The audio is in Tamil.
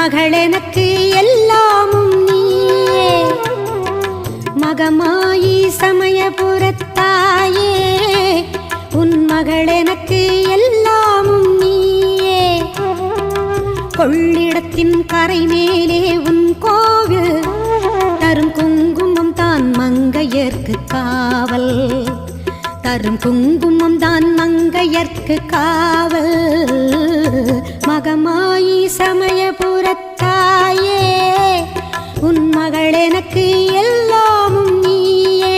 மகள் எனக்கு எல்லாமும் நீயே. மகமாயி சமயபுரத்தாயே உன் மகள் எனக்கு எல்லாமும் நீயே. கொள்ளிடத்தின் கரை மேலே உன் கோவில் தரும் குங்குமம் தான் மங்கையர்க்கு காவல். தரும் குங்குமம் தான் மங்கையர்க்கு காவல். மகமாயி சமய மகளெனக்கு எல்லாமும் நீயே